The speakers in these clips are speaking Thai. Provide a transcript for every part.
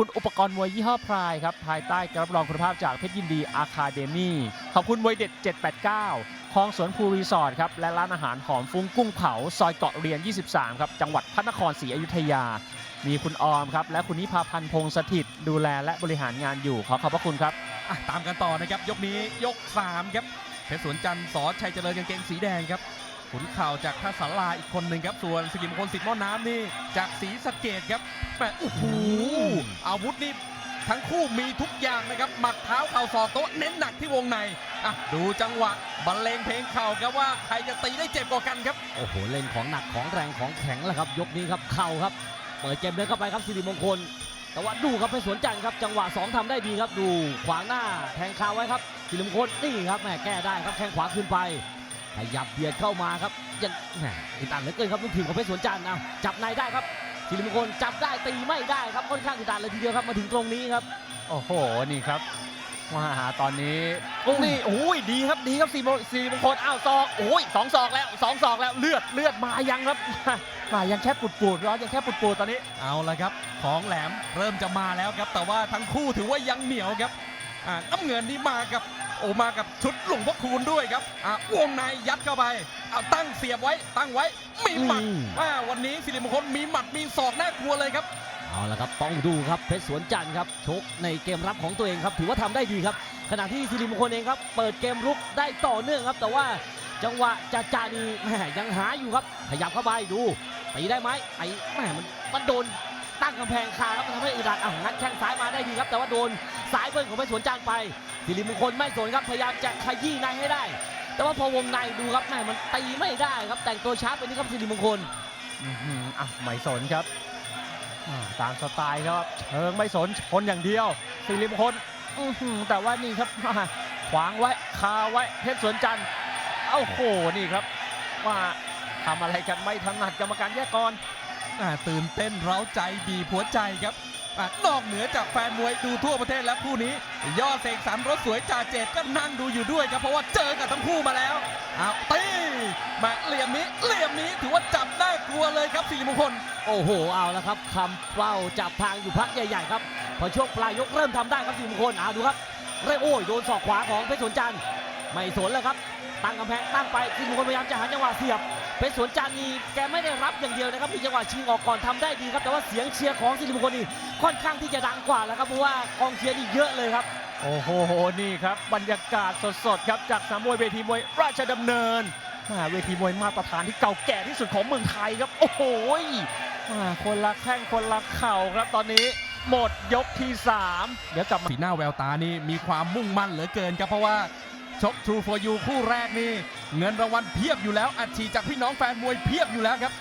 คุณอุปกรณ์มวยยี่ห้อพรายครับภายใต้การรับรองคุณภาพจากเพชรยินดีอาคาเดมี่ขอบคุณมวยเด็ด 789คลองสวนภูรีสอร์ทครับและร้านอาหารหอมฟุ้งกุ้งเผา ซอยเกาะเรียน 23 ครับจังหวัดพระนครศรีอยุธยา มีคุณออมครับและคุณนิพาพันธ์พงษ์สถิตดูแลและบริหารงานอยู่ขอขอบพระคุณครับอะตามกันต่อนะครับยกนี้ยก 3 ครับเพชรสวนจันทร์สอชัยเจริญกางเกงสีแดงครับ ขุนเข่าจากท่าสาราอีกคนหนึ่งครับ ส่วนสิริมงคลสิทธิ์ม้อน้ำนี่จากสีสะเกดครับแหมโอ้โหอาวุธนี่ทั้งคู่มีทุกอย่างนะครับ หมัดเท้าเข่าศอกโต๊ะเน้นหนักที่วงในอะดูจังหวะบรรเลงเพลงเข่าครับว่าใครจะตีได้เจ็บกว่ากันครับ โอ้โห เล่นของหนักของแรงของแข็งแล้วครับ ยกนี้ครับเข่าครับ เปิดเกมเดินเข้าไปครับสิริมงคล แต่ว่าดูครับเพชรสวนจันทร์ครับ จังหวะ 2ทำได้ดีครับ ดูขวางหน้าแทงคาไว้ครับสิริมงคลนี่ครับแหมแก้ได้ครับแข้งขวาขึ้นไป ขยับเบียดเข้ามาครับยังแหมอึดอัดเหลือเกินครับลูกทีมของเพชรสวนจันทร์เอาจับในได้ครับสิริมงคลจับได้ตีไม่ได้ครับค่อนข้างอึดอัดเลยทีเดียวครับมาถึงตรงนี้ครับโอ้โหนี่ครับมาหาตอนนี้โอ้นี่โอ้ยดีครับดีครับสี่โมสี่มงคลอ้าวศอกโอ้ยสองศอกแล้วสองศอกแล้วเลือดเลือดมายังครับมายังแค่ปุดปูดๆร้อนยังแค่ปุดปูดๆตอนนี้เอาละครับ ของแหลมเริ่มจะมาแล้วครับ แต่ว่าทั้งคู่ถือว่ายังเหนียวครับอ่าน้ำเงินนี่มากับ โอมากับชุดหลวงพ่อคูณด้วยครับอ่าวงในยัดเข้าไปเอาตั้งเสียบไว้ตั้งไว้มีหมัดอืมว่าวันนี้สิริมงคลมีหมัดมีศอกน่ากลัวเลยครับ เอาละครับต้องดูครับเพชรสวนจันทร์ครับชกในเกมรับของตัวเองครับถือว่าทำได้ดีครับ ขณะที่สิริมงคลเองครับเปิดเกมรุกได้ต่อเนื่องครับ แต่ว่าจังหวะจะจานีแหมยังหาอยู่ครับขยับเข้าไปดูตีได้ไหมไอ้แหมมันมันโดน ตั้งกำแพงคาครับมันทำให้อึดอัดอะงัดแข้งซ้ายมาได้ดีครับ แต่ว่าโดนสายเบิ้ลของเพชรสวนจันไปสิริมงคลไม่สนครับพยายามจะขยี้ในให้ได้ แต่ว่าพอวงในดูครับแหมมันตีไม่ได้ครับแต่งตัวช้าไปนี่ครับสิริมงคลอื้อหืออะไม่สนครับตามสไตล์ครับเชิงไม่สนชนอย่างเดียวสิริมงคลแต่ว่านี่ครับขวางไว้คาไว้เพชรสวนจันทร์เอ้าโหนี่ครับว่าทำอะไรกันไม่ถนัดกรรมการแยกก่อน ตื่นเต้นเร้าใจบีบหัวใจครับอนอกเหนือจากแฟนมวยดูทั่วประเทศแล้วคู่นี้ ยอดเสกสรรรถสวยจ่าเจตก็นั่งดูอยู่ด้วยครับเพราะว่าเจอกับทั้งคู่มาแล้วอ้าวตีมาเหลี่ยมนี้เหลี่ยมนี้ถือว่าจับได้กลัวเลยครับสิริมงคลโอ้โหเอาแล้วครับคำเป้าจับทางอยู่พักใหญ่ๆครับพอช่วงปลายยกเริ่มทำได้ครับสิมงคลเอาดูครับเร่โอ้ยโดนศอกขวาของเพชรสนจันทร์ไม่สนแล้วครับ ตั้งกำแพงตั้งไปสิมงคลพยายามจะหาจังหวะเสียบเพชรสวนจันทร์นี่แกไม่ได้รับอย่างเดียวนะครับมีจังหวะชิงออกก่อนทำได้ดีครับแต่ว่าเสียงเชียร์ของสิริมงคลนี่ค่อนข้างที่จะดังกว่าแล้วครับเพราะว่ากองเชียร์นี่เยอะเลยครับโอ้โหนี่ครับบรรยากาศสดๆครับจากสนามมวยเวทีมวยราชดำเนินมาเวทีมวยมาตรฐานที่เก่าแก่ที่สุดของเมืองไทยครับ โอ้โหมาคนละแข้งคนละเข่าครับตอนนี้หมดยกที่ 3 เดี๋ยวกลับมาสีหน้าแววตานี่มีความมุ่งมั่นเหลือเกินครับเพราะว่า ชก True for You คู่แรกนี่เงินรางวัลเพียบอยู่แล้วอัดฉีดจากพี่น้องแฟนมวยเพียบอยู่แล้วครับ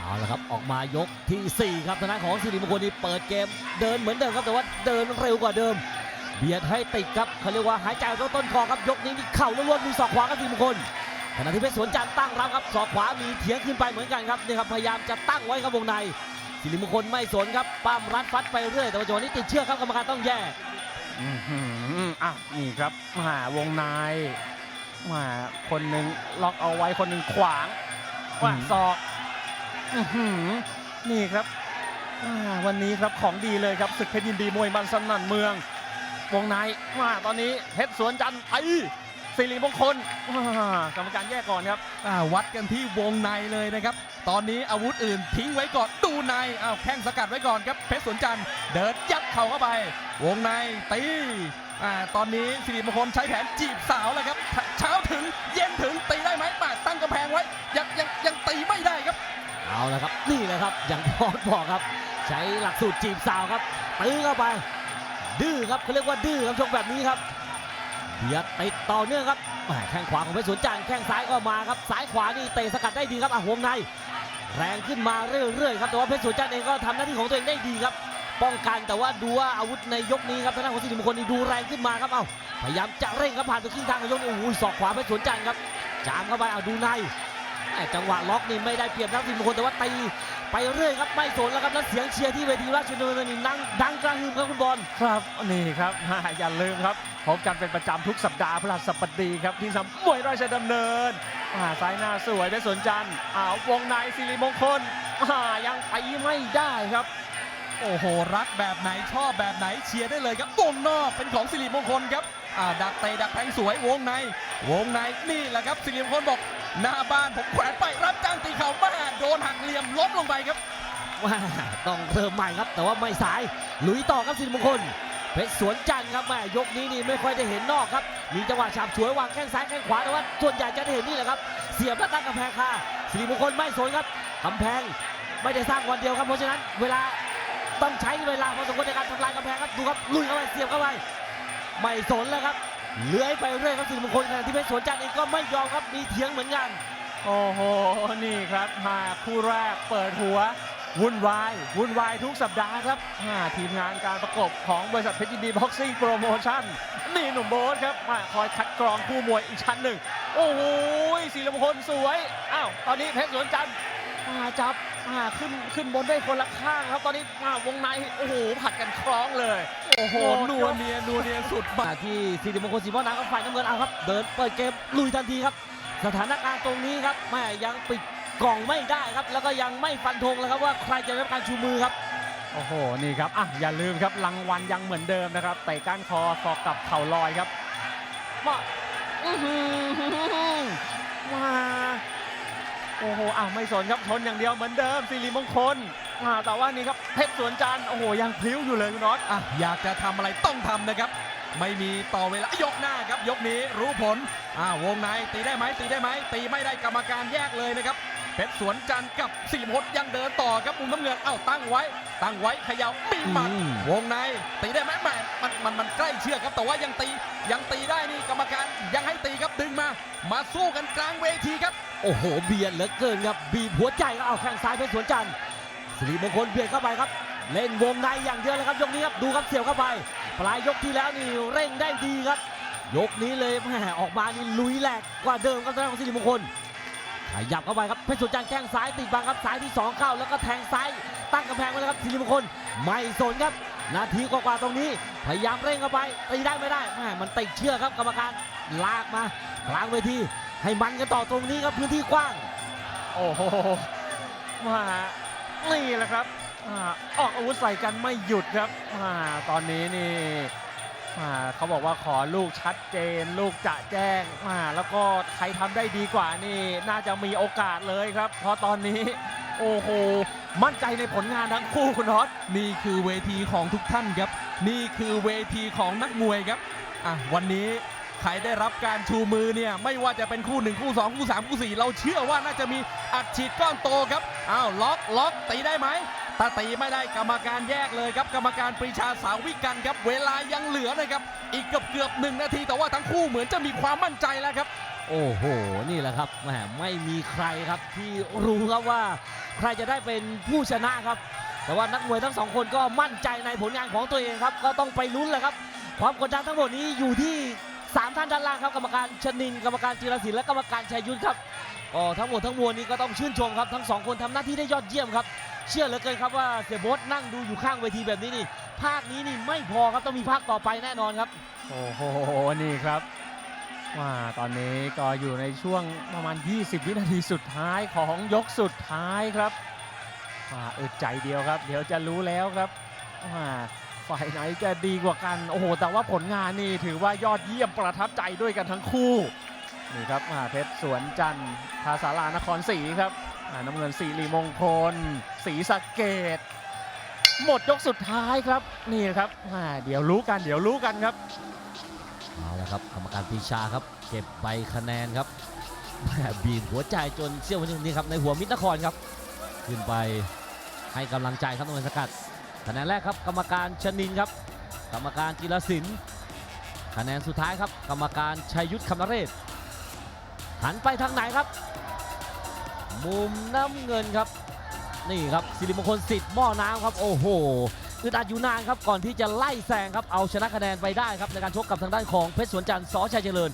เอาละครับออกมายกทีสี่ 4 ครับทางด้านของสิริมงคลนี่เปิดเกม เดินเหมือนเดิมครับแต่ว่าเดินเร็วกว่าเดิม เบียดให้ติดครับเขาเรียกว่าหายใจเข้าต้นคอครับยกนี้มีเข่าล้วนๆมีศอกขวาครับสิริมงคลขณะที่เพชรสวนจันทร์ตั้งรับครับศอกขวามีเถียงขึ้นไปเหมือนกันครับนี่ครับพยายามจะตั้งไว้ครับวงในสิริมงคลไม่สนครับปั้มรัดฟัดไปเรื่อยแต่ว่าจังหวะนี้ติดเชือกครับกรรมการต้องแย อื้อหืออะนี่ครับมาวงในมาคนหนึ่งล็อกเอาไว้คนหนึ่งขวางว่าศอกอื้อหือนี่ครับอ่าวันนี้ครับของดีเลยครับศึกเพชรยินดีมวยมันสนั่นเมือง วงในมาตอนนี้เพชรสวนจันทร์ไอสิริมงคลกรรมการแยกก่อนครับอ่าวัดกันที่วงในเลยนะครับ ตอนนี้อาวุธอื่นทิ้งไว้ก่อนดูในอ้าวแข้งสกัดไว้ก่อนครับเพชรสวนจันทร์เดินยัดเข่าเข้าไป วงในตี อ่าตอนนี้สิริมงคลใช้แผนจีบสาวแล้วครับ เช้าถึงเย็นถึงตีได้ไหมมาตั้งกำแพงไว้ ยังยังยังตีไม่ได้ครับ เอาละครับนี่แหละครับอย่างพอดบอกครับ ใช้หลักสูตรจีบสาวครับตื้อเข้าไป ดื้อครับเขาเรียกว่าดื้อครับชกแบบนี้ครับเบียดติดต่อเนื่องครับแข้งขวาของเพชรสวนจันทร์แข้งซ้ายก็มาครับซ้ายขวานี่เตะสกัดได้ดีครับอะวงในแรงขึ้นมาเรื่อยๆครับแต่ว่าเพชรสวนจันทร์เองก็ทำหน้าที่ของตัวเองได้ดีครับ ป้องกันแต่ว่าดูว่าอาวุธในยกนี้ครับทางด้านของสิริมงคลนี่ดูแรงขึ้นมาครับเอ้าพยายามจะเร่งครับผ่านไปครึ่งทางของยกนี้โอ้โหศอกขวาเพชรสวนจันทร์ครับจามเข้าไปเอาดูในจังหวะล็อกนี่ไม่ได้เปรียบนักสิมงคลแต่ว่าตีไปเรื่อยครับไม่สนแล้วครับแล้วเสียงเชียร์ที่เวทีราชดำเนินนี่นั่งดังกระหึ่มครับคุณบอลครับนี่ครับอย่าลืมครับพบกันเป็นประจำทุกสัปดาห์พฤหัสบดีครับที่สนามวยราชดำเนินอ่าซ้ายหน้าสวยเพชรสวนจันทร์อ่าวงในสิริมงคลอ่ายังไปไม่ได้ครับ โอ้โห รักแบบไหนชอบแบบไหนเชียร์ได้เลยครับวงนอกเป็นของสิริมงคลครับอ่าดักเตะดักแทงสวยวงใน วงในนี่แหละครับสิริมงคลบอกหน้าบ้านผมแขวนไปรับจ้างตีเข่ามาโดนหักเหลี่ยมล้มลงไปครับว่าต้องเริ่มใหม่ครับ แต่ว่าไม่สายลุยต่อครับสิริมงคลเพชรสวนจันทร์ครับแม่ยกนี้นี่ไม่ค่อยได้เห็นนอกครับ มีจังหวะฉาบฉวยวางแข้งซ้ายแข้งขวาแต่ว่าส่วนใหญ่จะได้เห็นนี่แหละครับ เสียบแล้วตั้งกำแพงคาสิริมงคลไม่สนครับกำแพงไม่ได้สร้างวันเดียวครับเพราะฉะนั้นเวลา ต้องใช้เวลาพอสมควรในการทำลายกำแพงครับดูครับลุยเข้าไปเสียบเข้าไปไม่สนแล้วครับเลื้อยไปเรื่อยครับสิริมงคลขณะที่เพชรสวนจันทร์เองก็ไม่ยอมครับมีเถียงเหมือนกัน โอ้โห นี่ครับมาคู่แรกเปิดหัววุ่นวายวุ่นวายทุกสัปดาห์ครับอ่าทีมงานการประกบของบริษัทเพชรยินดีบ็อกซิ่งโปรโมชั่นนี่หนุ่มโบ๊ทครับมาคอยคัดกรองคู่มวยอีกชั้นหนึ่ง โอ้โหสีลมพลสวย อ้าว ตอนนี้เพชรสวนจันทร์มาจับ มาขึ้นขึ้นบนได้คนละข้างครับตอนนี้มาวงในโอ้โหผัดกันคล้องเลย โอ้โหนัวเนียนัวเนียสุดมาที่สิริมงคลศรีพ่อนาครับฝ่ายน้ำเงินเอาครับ เดินเปิดเกมลุยทันทีครับ สถานการณ์ตรงนี้ครับแม่ยังปิดกล่องไม่ได้ครับ แล้วก็ยังไม่ฟันธงแล้วครับว่าใครจะได้รับการชูมือครับโอ้โหนี่ครับอะอย่าลืมครับรางวัลยังเหมือนเดิมนะครับเตะก้านคอสอกกับเข่าลอยครับมาอื้อหือมา โอ้โหอาไม่สนครับชนอย่างเดียวเหมือนเดิมสิริมงคลอ่าแต่ว่านี่ครับเพชรสวนจันทร์โอ้โหยังพลิ้วอยู่เลยคุณน็อตอะอยากจะทำอะไรต้องทำนะครับ ไม่มีต่อเวลายกหน้าครับ ยกนี้รู้ผลอ่าวงในตีได้ไหมตีได้ไหมตีไม่ได้กรรมการแยกเลยนะครับ เพชรสวนจันทร์กับสิริมงคลยังเดินต่อครับมุมน้ำเงินเอ้าตั้งไว้ ตั้งไว้เขย่ามีหมัดอืมวงในตีได้ไหมแหมมันมันมันใกล้เชือกครับแต่ว่ายังตียังตีได้นี่กรรมการยังให้ตีครับดึงมา มาสู้กันกลางเวทีครับ โอ้โหเบียดเหลือเกินครับบีบหัวใจก็เอาแข้งซ้ายเพชรสวนจันทร์สิริมงคลเบียดเข้าไปครับ เล่นวงในอย่างเดียวเลยครับยกนี้ครับดูครับเสียบเข้าไป ปลายยกที่แล้วนี่เร่งได้ดีครับ ยกนี้เลยแหมออกมานี่ลุยแหลกกว่าเดิมครับทางด้านของสิริมงคล ขยับเข้าไปครับเพชรสุจันแข้งซ้ายติดบังครับซ้ายที่ 2 เข้าแล้วก็แทงซ้ายตั้งกำแพงไว้แล้วครับสิริมงคลไม่สนครับ นาทีกว่าๆตรงนี้ พยายามเร่งเข้าไปตีได้ไม่ได้แหมมันติดเชือกครับกรรมการลากมากลางเวทีให้มันกันต่อตรงนี้ครับพื้นที่กว้าง โอ้โหมานี่แหละครับออกอาวุธใส่กันไม่หยุดครับอ่าตอนนี้นี่ อ่าเขาบอกว่าขอลูกชัดเจน ลูกจะแจ้งอ่าแล้วก็ใครทำได้ดีกว่านี่ น่าจะมีโอกาสเลยครับ เพราะตอนนี้ โอ้โห มั่นใจในผลงานทั้งคู่คุณน็อตนี่คือเวทีของทุกท่านครับ นี่คือเวทีของนักมวยครับอะวันนี้ใครได้รับการชูมือเนี่ย ไม่ว่าจะเป็นคู่ 1 คู่ 2 คู่ 3 คู่ 4 เราเชื่อว่าน่าจะมีอัดฉีดก้อนโตครับอ้าวล็อกล็อกตีได้ไหม ถ้าตีไม่ได้กรรมการแยกเลยครับ กรรมการปรีชาสาวิกันครับ เวลายังเหลือนะครับ อีกเกือบเกือบหนึ่งนาที แต่ว่าทั้งคู่เหมือนจะมีความมั่นใจแล้วครับ โอ้โห นี่แหละครับแหมไม่มีใครครับที่รู้ครับว่าใครจะได้เป็นผู้ชนะครับ แต่ว่านักมวยทั้งสองคนก็มั่นใจในผลงานของตัวเองครับ ก็ต้องไปลุ้นแหละครับ ความกดดันทั้งหมดนี้อยู่ที่3ท่านด้านล่างครับกรรมการชนินกรรมการจิรศิลป์และกรรมการชัยยุทธครับก็ทั้งหมดทั้งมวลนี้ก็ต้องชื่นชมครับทั้งสองคนทำหน้าที่ได้ยอดเยี่ยมครับ เชื่อเหลือเกินครับว่าเสียโบดนั่งดูอยู่ข้างเวทีแบบนี้นี่ภาคนี้นี่ไม่พอครับต้องมีภาคต่อไปแน่นอนครับ โอ้โห นี่ครับว่าตอนนี้ก็อยู่ในช่วงประมาณ 20 วินาทีสุดท้ายของยกสุดท้ายครับอ่าอึดใจเดียวครับ เดี๋ยวจะรู้แล้วครับว่าฝ่ายไหนจะดีกว่ากัน โอ้โห แต่ว่าผลงานนี่ถือว่ายอดเยี่ยมประทับใจด้วยกันทั้งคู่ นี่ครับอ่าเพชรสวนจันทร์ภาษาลานครศรีครับ น้ำเงินสีรีมงคลศรีสะเกดหมดยกสุดท้ายครับ นี่ครับเดี๋ยวรู้กัน เดี๋ยวรู้กันครับเอาละครับกรรมการปีชาครับ เก็บใบคะแนนครับบีบหัวใจจนเสี้ยววินาทีนี้ครับในหัวมิตรนครครับ ขึ้นไปให้กำลังใจครับตรงนสกัดคะแนนแรกครับ กรรมการชนินครับ กรรมการจิรศิลป์คะแนนสุดท้ายครับ กรรมการชัยยุทธคำนเรศหันไปทางไหนครับ มุมน้ำเงินครับ นี่ครับสิริมงคลสิทธิ์หม้อน้ำครับโอ้โหอึดอัดอยู่นานครับก่อนที่จะไล่แซงครับเอาชนะคะแนนไปได้ครับในการชกกับทางด้านของเพชรสวนจันทร์สอชัยเจริญ